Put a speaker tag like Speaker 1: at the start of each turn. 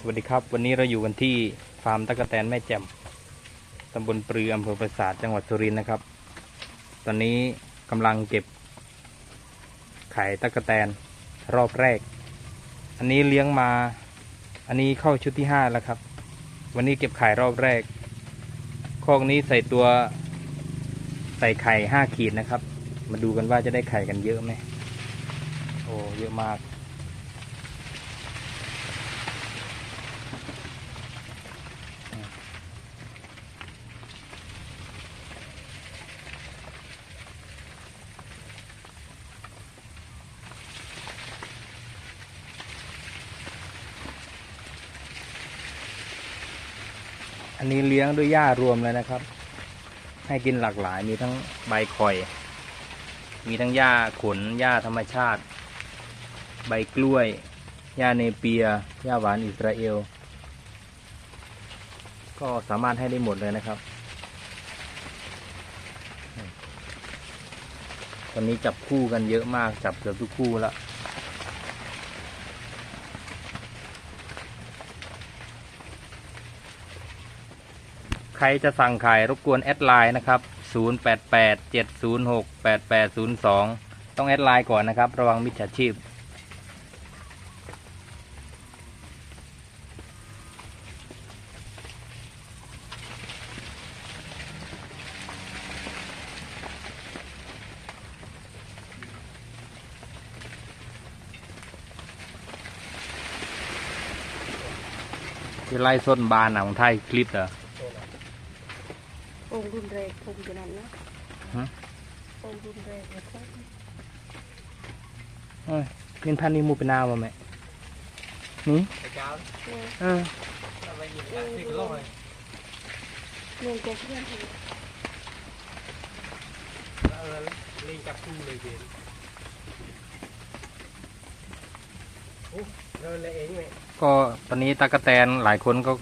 Speaker 1: สวัสดีครับ วันนี้เราอยู่กันที่ฟาร์มตะกแตนแม่แจ่มตำบลปรืออำเภอปราสาทจังหวัดสุรินทร์นะครับ ตอนนี้กำลังเก็บไข่ตะกแตนรอบแรก อันนี้เลี้ยงมา อันนี้เข้าชุดที่ห้าแล้วครับ วันนี้เก็บไข่รอบแรกคอกนี้ใส่ตัวใส่ไข่ห้าขีดนะครับ มาดูกันว่าจะได้ไข่กันเยอะไหมโอ้เยอะมาก อันนี้เลี้ยงด้วยหญ้ารวมเลยนะครับ ให้กินหลากหลายมีทั้งใบข่อย มีทั้งหญ้าขนหญ้าธรรมชาติ ใบกล้วยหญ้าเนเปียหญ้าหวานอิสราเอล ก็สามารถให้ได้หมดเลยนะครับตอนนี้จับคู่กันเยอะมากจับเกือบทุกคู่แล้ว ใครจะสั่งขายรบกวนแอดไลน์นะครับ 0887068802 ต้องแอดไลน์ก่อนนะครับ ระวังมิจฉาชีพที่ไล่ส้นบาน อะของไทยคลิปเหรอ
Speaker 2: องค์รุนแรงผมจะนั้นนะ
Speaker 1: ฮะ
Speaker 2: องค์รุนแรงนะครับ
Speaker 1: เอ้ยเป็นพันนี้มูเป็นนาวะแม่นี่
Speaker 3: ไอ้เจ้า
Speaker 2: เนี่ย
Speaker 1: เออ
Speaker 3: ทำไมยิงกันที่โลกเลย
Speaker 2: เมืองกบเพื่อนเอง
Speaker 3: เออลิงจับคู่เลยเกมโอ้เดินเลยเองเลย
Speaker 1: ก็ตอนนี้ตากแตนหลายคนก็